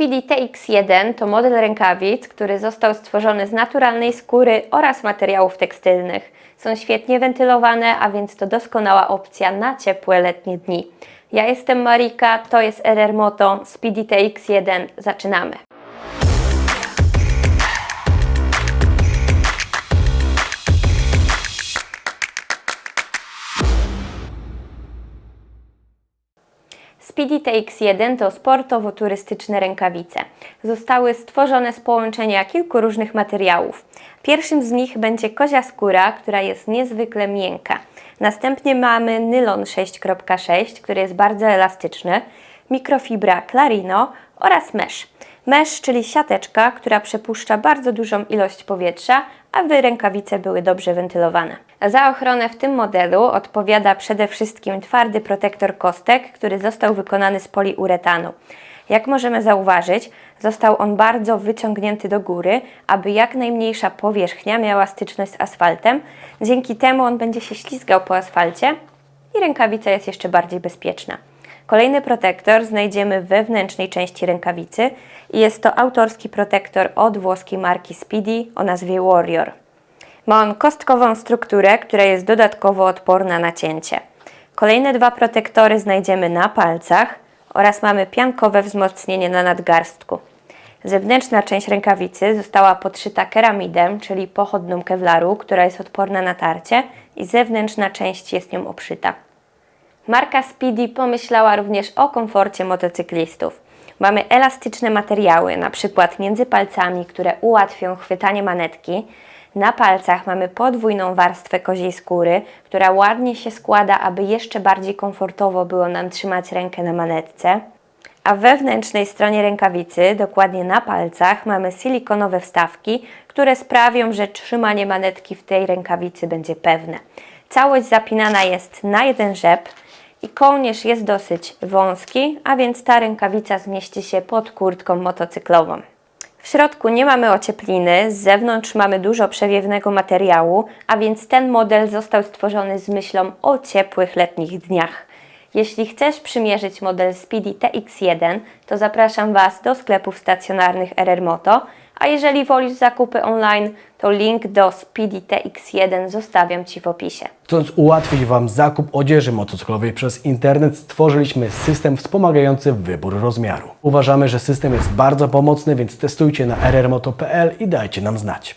Speedy TX1 to model rękawic, który został stworzony z naturalnej skóry oraz materiałów tekstylnych. Są świetnie wentylowane, a więc to doskonała opcja na ciepłe letnie dni. Ja jestem Marika, to jest RR Moto Speedy TX1. Zaczynamy! Speedy TX1 to sportowo-turystyczne rękawice. Zostały stworzone z połączenia kilku różnych materiałów. Pierwszym z nich będzie kozia skóra, która jest niezwykle miękka. Następnie mamy nylon 6.6, który jest bardzo elastyczny, mikrofibra Clarino oraz mesh. Mesh, czyli siateczka, która przepuszcza bardzo dużą ilość powietrza, aby rękawice były dobrze wentylowane. Za ochronę w tym modelu odpowiada przede wszystkim twardy protektor kostek, który został wykonany z poliuretanu. Jak możemy zauważyć, został on bardzo wyciągnięty do góry, aby jak najmniejsza powierzchnia miała styczność z asfaltem. Dzięki temu on będzie się ślizgał po asfalcie i rękawica jest jeszcze bardziej bezpieczna. Kolejny protektor znajdziemy w wewnętrznej części rękawicy i jest to autorski protektor od włoskiej marki Speedy o nazwie Warrior. Ma on kostkową strukturę, która jest dodatkowo odporna na cięcie. Kolejne dwa protektory znajdziemy na palcach oraz mamy piankowe wzmocnienie na nadgarstku. Zewnętrzna część rękawicy została podszyta keramidem, czyli pochodną kevlaru, która jest odporna na tarcie i zewnętrzna część jest nią obszyta. Marka Speedy pomyślała również o komforcie motocyklistów. Mamy elastyczne materiały, na przykład między palcami, które ułatwią chwytanie manetki. Na palcach mamy podwójną warstwę koziej skóry, która ładnie się składa, aby jeszcze bardziej komfortowo było nam trzymać rękę na manetce. A wewnętrznej stronie rękawicy, dokładnie na palcach, mamy silikonowe wstawki, które sprawią, że trzymanie manetki w tej rękawicy będzie pewne. Całość zapinana jest na jeden rzep i kołnierz jest dosyć wąski, a więc ta rękawica zmieści się pod kurtką motocyklową. W środku nie mamy ociepliny, z zewnątrz mamy dużo przewiewnego materiału, a więc ten model został stworzony z myślą o ciepłych letnich dniach. Jeśli chcesz przymierzyć model Speedy TX1, to zapraszam Was do sklepów stacjonarnych RR Moto, a jeżeli wolisz zakupy online, to link do Speedy TX1 zostawiam Ci w opisie. Chcąc ułatwić Wam zakup odzieży motocyklowej przez internet, stworzyliśmy system wspomagający wybór rozmiaru. Uważamy, że system jest bardzo pomocny, więc testujcie na rrmoto.pl i dajcie nam znać.